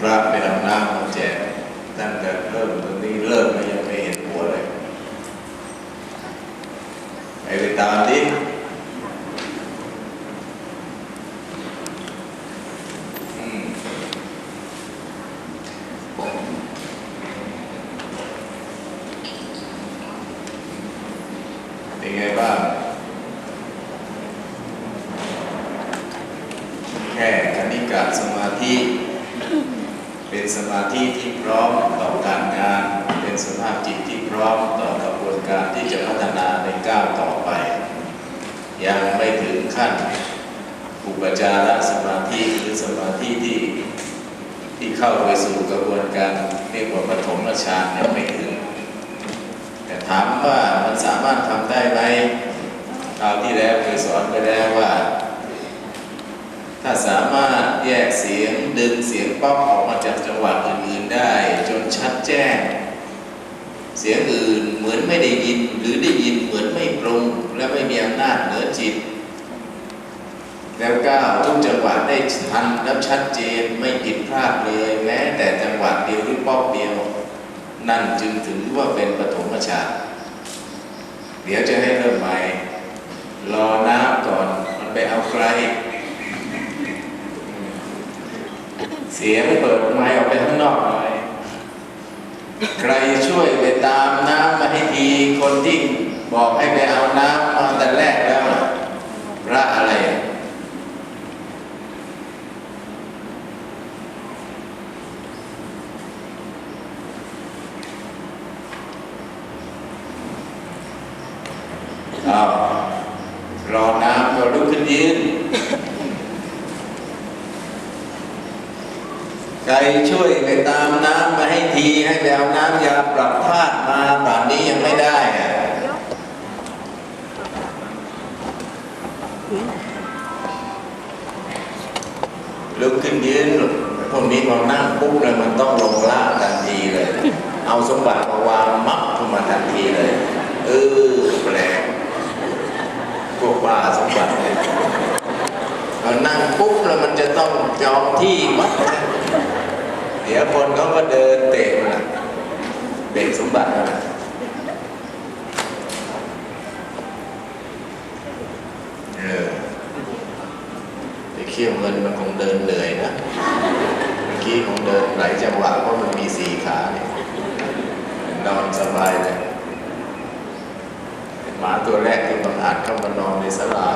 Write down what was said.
พระไปเอาน้ำมาแจกตั้งแต่เริ่มตรงนี้เริ่มก็ยังไม่เห็นหัวเลยไปไปตามดิเป็นไงบ้างแค่คณิกะสมาธิ เป็นสมาธิที่พร้อมต่อการงาน เป็นสภาพจิตที่พร้อมต่อกระบวนการที่จะพัฒนาในก้าวต่อไป ยังไม่ถึงขั้นอุปจารสมาธิหรือสมาธิที่ที่เข้าไปสู่กระบวนการเรียกว่าปฐมฌานยังไม่ถึง แต่ถามว่ามันสามารถทำได้ไหมคราวที่แล้วเคยสอนไปแล้วว่า ถ้าสามารถแยกเสียงดึงเสียงป๊อปออกมาจากจังหวะอื่นๆได้ จนชัดแจ้ง เสียงอื่นเหมือนไม่ได้ยินหรือได้ยินเหมือนไม่ปรุง และไม่มีอำนาจเหนือจิต แล้วก้าวทุกจังหวะได้ทันและชัดเจนไม่ผิดพลาดเลย แม้แต่จังหวะเดียวหรือป๊อปเดียว นั่นจึงถือว่าเป็นปฐมฌานเดี๋ยวจะให้เริ่มใหม่รอน้ำก่อนมันไปเอาใคร เสียงเปิดไมค์ออกไปข้างนอกหน่อย ใครช่วยไปตามน้ำมาให้ทีคนที่บอกให้ไปเอาน้ำมาแต่แรกแล้วน่ะพระอะไรอะเอรอน้ำก็ลุกขึ้นยืน ใครช่วยไปตามน้ำมาให้ทีให้ไปเอาน้ำยาปรับธาตุมาป่านนี้ยังไม่ได้อะลุกขึ้นยืนพวกนี้พอนั่งปุ๊บเลยมันต้องลงล่างทันทีเลย เอาสมบัติมาวางมัดขึ้นมาทันทีเลย เออแปลกพวกว่าสมบัติเลยพอนั่งปุ๊บแล้วมันจะต้องจองที่มัด ดี๋ยวคนเขาก็เดินเตะนะเตะสมบัตินะเออไปเคี่ยวเงินมันคงเดินเหนื่อยนะ เมื่อกี้คงเดินหลายจังหวะเพราะมันมีสี่ขาเนี่ยนอนสบายเลยหมาตัวแรกที่บังอาจเข้ามานอนในสลา